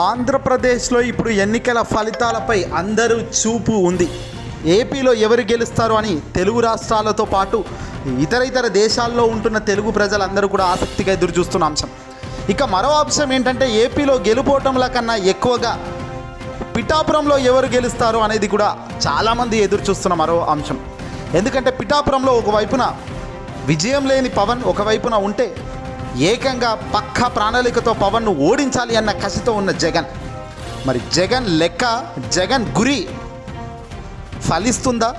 ఆంధ్రప్రదేశ్లో ఇప్పుడు ఎన్నికల ఫలితాలపై అందరూ చూపు ఉంది. ఏపీలో ఎవరు గెలుస్తారు అని తెలుగు రాష్ట్రాలతో పాటు ఇతర ఇతర దేశాల్లో ఉంటున్న తెలుగు ప్రజలందరూ కూడా ఆసక్తిగా ఎదురు చూస్తున్న అంశం. ఇక మరో అంశం ఏంటంటే ఏపీలో గెలుపోవటంల కన్నా ఎక్కువగా పిఠాపురంలో ఎవరు గెలుస్తారు అనేది కూడా చాలామంది ఎదురు చూస్తున్న మరో అంశం. ఎందుకంటే పిఠాపురంలో ఒకవైపున విజయం లేని పవన్ ఒకవైపున ఉంటే ఏకంగా పక్క ప్రణాళికతో పవన్ను ఓడించాలి అన్న కసితో ఉన్న జగన్. మరి జగన్ లెక్క జగన్ గురి ఫలిస్తుందా?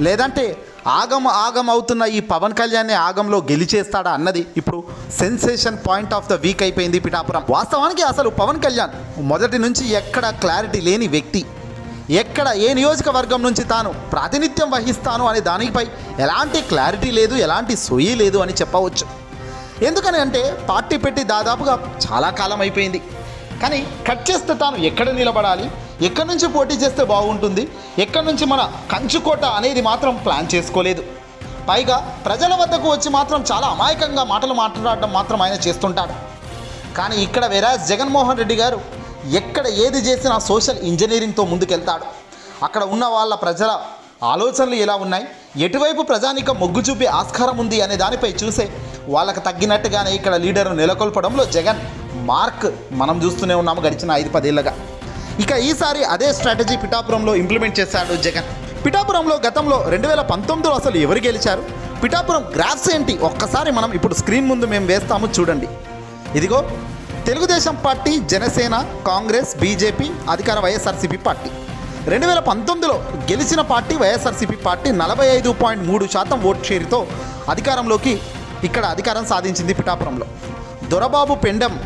లేదంటే ఆగం ఆగం అవుతున్న ఈ పవన్ కళ్యాణ్ని ఆగంలో గెలిచేస్తాడా అన్నది ఇప్పుడు sensation point of the week అయిపోయింది పిఠాపురం. వాస్తవానికి అసలు పవన్ కళ్యాణ్ మొదటి నుంచి ఎక్కడ క్లారిటీ లేని వ్యక్తి. ఎక్కడ ఏ నియోజకవర్గం నుంచి తాను ప్రాతినిధ్యం వహిస్తాను అనే దానిపై ఎలాంటి క్లారిటీ లేదు ఎలాంటి సొయ్యి లేదు అని చెప్పవచ్చు. ఎందుకని అంటే పార్టీ పెట్టి దాదాపుగా చాలా కాలం అయిపోయింది. కానీ కట్ చేస్తే తాను ఎక్కడ నిలబడాలి? ఎక్కడి నుంచి పోటీ చేస్తే బాగుంటుంది? ఎక్కడి నుంచి మన కంచుకోట అనేది మాత్రం ప్లాన్ చేసుకోలేదు. పైగా ప్రజల వద్దకు వచ్చి మాత్రం చాలా అమాయకంగా మాటలు మాట్లాడడం మాత్రం ఆయన చేస్తుంటాడు. కానీ ఇక్కడ వేరే జగన్మోహన్ రెడ్డి గారు ఎక్కడ ఏది చేసినా సోషల్ ఇంజనీరింగ్తో ముందుకెళ్తాడు. అక్కడ ఉన్న వాళ్ళ ప్రజల ఆలోచనలు ఎలా ఉన్నాయి? ఎటువైపు ప్రజానిక మొగ్గు చూపే ఆస్కారం ఉంది అనే దానిపై చూసే వాళ్ళకి తగ్గినట్టుగానే ఇక్కడ లీడర్ను నెలకొల్పడంలో జగన్ మార్క్ మనం చూస్తూనే ఉన్నాము గడిచిన ఐదు పదేళ్ళగా. ఇక ఈసారి అదే స్ట్రాటజీ పిఠాపురంలో ఇంప్లిమెంట్ చేశాడు జగన్. పిఠాపురంలో గతంలో రెండు వేల పంతొమ్మిదిలో అసలు ఎవరు గెలిచారు? పిఠాపురం గ్రాఫ్స్ ఏంటి? ఒక్కసారి మనం ఇప్పుడు స్క్రీన్ ముందు మేము వేస్తాము చూడండి. ఇదిగో తెలుగుదేశం పార్టీ జనసేన కాంగ్రెస్ బీజేపీ అధికార వైఎస్ఆర్సీపీ పార్టీ. రెండు వేల పంతొమ్మిదిలో గెలిచిన పార్టీ వైఎస్ఆర్సీపీ పార్టీ నలభై ఐదు పాయింట్ మూడు శాతం ఓట్ షేర్తో అధికారంలోకి ఇక్కడ అధికారం సాధించింది పిఠాపురంలో. దొరబాబు పెండం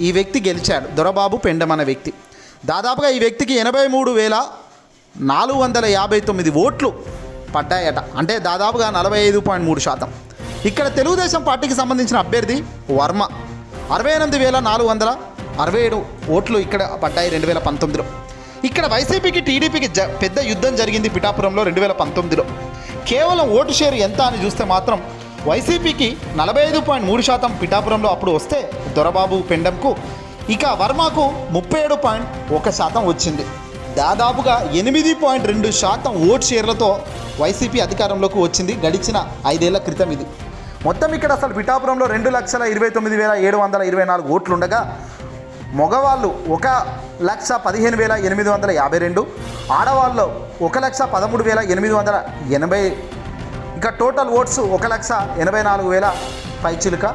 ఈ వ్యక్తి గెలిచాడు. దొరబాబు పెండం అనే వ్యక్తి. దాదాపుగా ఈ వ్యక్తికి ఎనభై మూడు వేల నాలుగు వందల యాభై తొమ్మిది ఓట్లు పడ్డాయట. అంటే దాదాపుగా నలభై ఐదు పాయింట్ మూడు శాతం. ఇక్కడ తెలుగుదేశం పార్టీకి సంబంధించిన అభ్యర్థి వర్మ. అరవై ఎనిమిది వేల నాలుగు వందల అరవై ఏడు ఓట్లు ఇక్కడ పడ్డాయి రెండు వేల పంతొమ్మిదిలో. ఇక్కడ వైసీపీకి టీడీపీకి జ పెద్ద యుద్ధం జరిగింది పిఠాపురంలో రెండు వేల పంతొమ్మిదిలో. కేవలం ఓటు షేర్ ఎంత అని చూస్తే మాత్రం వైసీపీకి నలభై ఐదు పాయింట్ మూడు శాతం పిఠాపురంలో అప్పుడు వస్తే దొరబాబు పెండంకు ఇక వర్మకు ముప్పై ఏడు పాయింట్ ఒక శాతం వచ్చింది. దాదాపుగా ఎనిమిది పాయింట్ రెండు శాతం ఓట్ షేర్లతో వైసీపీ అధికారంలోకి వచ్చింది గడిచిన ఐదేళ్ళ క్రితం ఇది. మొత్తం ఇక్కడ అసలు పిఠాపురంలో రెండు లక్షల ఇరవై తొమ్మిది వేల ఏడు వందల ఇరవై నాలుగు ఓట్లు ఉండగా మగవాళ్ళు ఒక లక్ష పదిహేను వేల ఎనిమిది వందల యాభై రెండు ఆడవాళ్ళు ఒక లక్ష పదమూడు వేల ఎనిమిది వందల ఎనభై ఇంకా టోటల్ ఓట్స్ ఒక లక్ష ఎనభై నాలుగు వేల పైచిలుక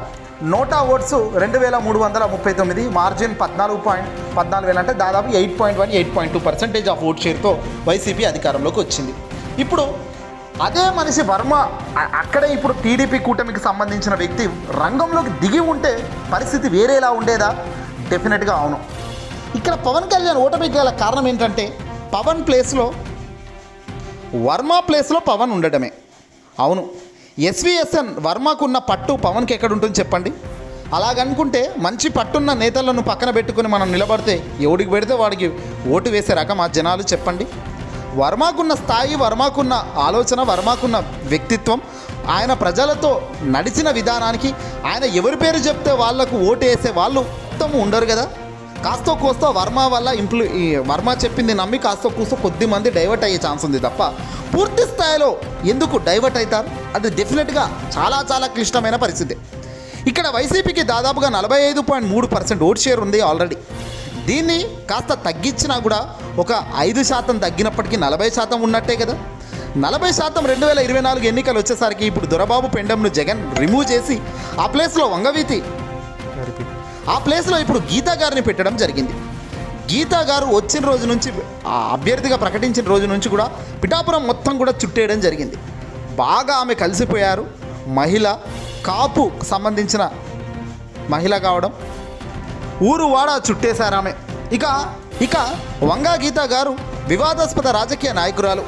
నోటా ఓట్స్ రెండు వేల మూడు వందల ముప్పై తొమ్మిది. మార్జిన్ పద్నాలుగు పాయింట్ పద్నాలుగు వేల అంటే దాదాపు eight point one eight point two percentage of vote షేర్తో YCP అధికారంలోకి వచ్చింది. ఇప్పుడు అదే మనిషి వర్మ అక్కడే ఇప్పుడు టీడీపీ కూటమికి సంబంధించిన వ్యక్తి రంగంలోకి దిగి ఉంటే పరిస్థితి వేరేలా ఉండేదా? డెఫినెట్గా అవును. ఇక్కడ పవన్ కళ్యాణ్ ఓటమికి గల కారణం ఏంటంటే పవన్ ప్లేస్లో వర్మ ప్లేస్లో పవన్ ఉండడమే. అవును. ఎస్విఎస్ఎన్ వర్మకున్న పట్టు పవన్కి ఎక్కడుంటుంది చెప్పండి? అలాగనుకుంటే మంచి పట్టున్న నేతలను పక్కన పెట్టుకుని మనం నిలబడితే ఎవడికి పెడితే వాడికి ఓటు వేసే రకం ఆ జనాలు చెప్పండి? వర్మకున్న స్థాయి వర్మకున్న ఆలోచన వర్మకున్న వ్యక్తిత్వం ఆయన ప్రజలతో నడిచిన విధానానికి ఆయన ఎవరి పేరు చెప్తే వాళ్ళకు ఓటు వేసే వాళ్ళు మొత్తం ఉండరు కదా? కాస్తో కోస్తో వర్మ వల్ల ఇంప్లూ ఈ వర్మ చెప్పింది నమ్మి కాస్తో కూస్తో కొద్ది మంది డైవర్ట్ అయ్యే ఛాన్స్ ఉంది తప్ప పూర్తి స్థాయిలో ఎందుకు డైవర్ట్ అవుతారు అది డెఫినెట్గా చాలా చాలా క్లిష్టమైన పరిస్థితి. ఇక్కడ వైసీపీకి దాదాపుగా నలభై ఐదు పాయింట్ మూడు పర్సెంట్ ఓట్ షేర్ ఉంది ఆల్రెడీ దీన్ని కాస్త తగ్గించినా కూడా ఒక ఐదు శాతం తగ్గినప్పటికీ నలభై శాతం ఉన్నట్టే కదా. నలభై శాతం రెండు వేల ఇరవై నాలుగు ఎన్నికలు వచ్చేసరికి ఇప్పుడు దొరబాబు పెండంను జగన్ రిమూవ్ చేసి ఆ ప్లేస్లో వంగవీతి. ఆ ప్లేస్లో ఇప్పుడు గీతా గారిని పెట్టడం జరిగింది. గీతా గారు వచ్చిన రోజు నుంచి ఆ అభ్యర్థిగా ప్రకటించిన రోజు నుంచి కూడా పిఠాపురం మొత్తం కూడా చుట్టేయడం జరిగింది. బాగా ఆమె కలిసిపోయారు. మహిళ కాపు సంబంధించిన మహిళ కావడం ఊరు వాడ చుట్టేశారు ఆమె. ఇక ఇక వంగా గీత గారు వివాదాస్పద రాజకీయ నాయకురాలు.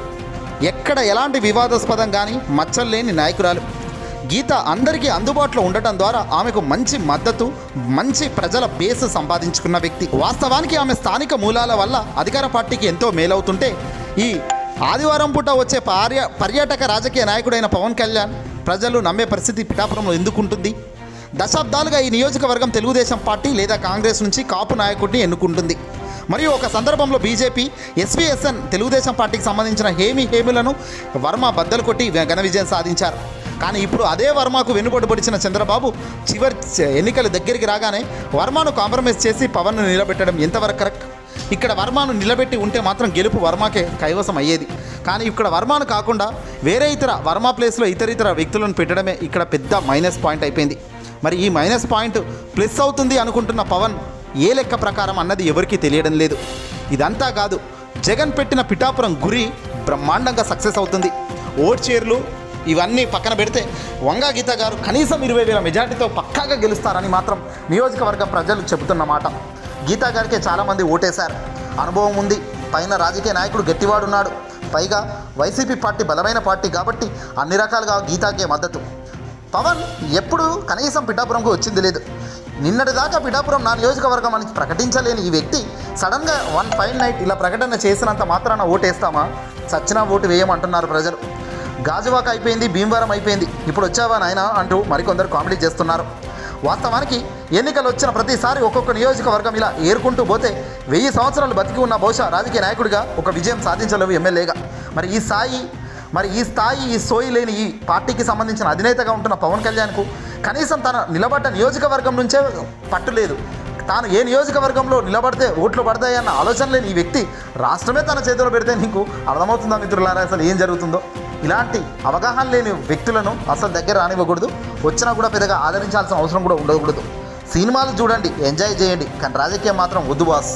ఎక్కడ ఎలాంటి వివాదాస్పదం కానీ మచ్చలు లేని నాయకురాలు. గీత అందరికీ అందుబాటులో ఉండటం ద్వారా ఆమెకు మంచి మద్దతు మంచి ప్రజల బేస్ సంపాదించుకున్న వ్యక్తి. వాస్తవానికి ఆమె స్థానిక మూలాల వల్ల అధికార పార్టీకి ఎంతో మేలవుతుంటే ఈ ఆదివారం పూట వచ్చే పర్య పర్యాటక రాజకీయ నాయకుడైన పవన్ కళ్యాణ్ ప్రజలు నమ్మే పరిస్థితి పిఠాపురంలో ఎందుకు ఉంటుంది దశాబ్దాలుగా ఈ నియోజకవర్గం తెలుగుదేశం పార్టీ లేదా కాంగ్రెస్ నుంచి కాపు నాయకుడిని ఎన్నుకుంటుంది. మరియు ఒక సందర్భంలో బీజేపీ ఎస్వీఎస్ఎన్ తెలుగుదేశం పార్టీకి సంబంధించిన హేమి హేమిలను వర్మ బద్దలు కొట్టి ఘన విజయం సాధించారు. కానీ ఇప్పుడు అదే వర్మకు వెన్నుబడి పొడిచిన చంద్రబాబు చివరి ఎన్నికల దగ్గరికి రాగానే వర్మను కాంప్రమైజ్ చేసి పవన్ను నిలబెట్టడం ఎంతవరకు కరెక్ట్? ఇక్కడ వర్మను నిలబెట్టి ఉంటే మాత్రం గెలుపు వర్మకే కైవసం అయ్యేది. కానీ ఇక్కడ వర్మను కాకుండా వేరే ఇతర వర్మ ప్లేస్లో ఇతర ఇతర వ్యక్తులను పెట్టడమే ఇక్కడ పెద్ద మైనస్ పాయింట్ అయిపోయింది. మరి ఈ మైనస్ పాయింట్ ప్లస్ అవుతుంది అనుకుంటున్న పవన్ ఏ లెక్క ప్రకారం అన్నది ఎవరికీ తెలియడం లేదు. ఇదంతా కాదు జగన్ పెట్టిన పిఠాపురం గురి బ్రహ్మాండంగా సక్సెస్ అవుతుంది. ఓట్ చీరలు ఇవన్నీ పక్కన పెడితే వంగా గీత గారు కనీసం ఇరవై వేల మెజార్టీతో పక్కాగా గెలుస్తారని మాత్రం నియోజకవర్గ ప్రజలు చెబుతున్నమాట గీతా గారికే చాలామంది ఓటేశారు. అనుభవం ఉంది. పైన రాజకీయ నాయకుడు గట్టివాడున్నాడు. పైగా వైసీపీ పార్టీ బలమైన పార్టీ కాబట్టి అన్ని రకాలుగా గీతాకే మద్దతు. పవన్ ఎప్పుడు కనీసం పిఠాపురంకు వచ్చింది లేదు. నిన్నటిదాకా పిఠాపురం నా నియోజకవర్గం అని ప్రకటించలేని ఈ వ్యక్తి సడన్గా వన్ ఫైవ్ నైట్ ఇలా ప్రకటన చేసినంత మాత్రాన ఓటేస్తామా? సచ్చినా ఓటు వేయమంటున్నారు ప్రజలు. గాజువాక అయిపోయింది భీమవరం అయిపోయింది. ఇప్పుడు వచ్చావా నాయనా? అంటూ మరికొందరు కామెడీ చేస్తున్నారు. వాస్తవానికి ఎన్నికలు వచ్చిన ప్రతిసారి ఒక్కొక్క నియోజకవర్గం ఇలా ఏరుకుంటూ పోతే వెయ్యి సంవత్సరాలు బతికి ఉన్న బహుశా రాజకీయ నాయకుడిగా ఒక విజయం సాధించలేవు ఎమ్మెల్యేగా. మరి ఈ స్థాయి మరి ఈ స్థాయి ఈ సోయి లేని ఈ పార్టీకి సంబంధించిన అధినేతగా ఉంటున్న పవన్ కళ్యాణ్కు కనీసం తన నిలబడ్డ నియోజకవర్గం నుంచే పట్టు లేదు. తాను ఏ నియోజకవర్గంలో నిలబడితే ఓట్లు పడతాయన్న ఆలోచన లేని ఈ వ్యక్తి రాష్ట్రమే తన చేతిలో పెడితే నీకు అర్థమవుతుందా మిత్రులారా? అసలు ఏం జరుగుతుందో? ఇలాంటి అవగాహన లేని వ్యక్తులను అసలు దగ్గర రానివ్వకూడదు. వచ్చినా కూడా పెద్దగా ఆదరించాల్సిన అవసరం కూడా ఉండకూడదు. సినిమాలు చూడండి ఎంజాయ్ చేయండి. కానీ రాజకీయం మాత్రం వద్దు బాస్.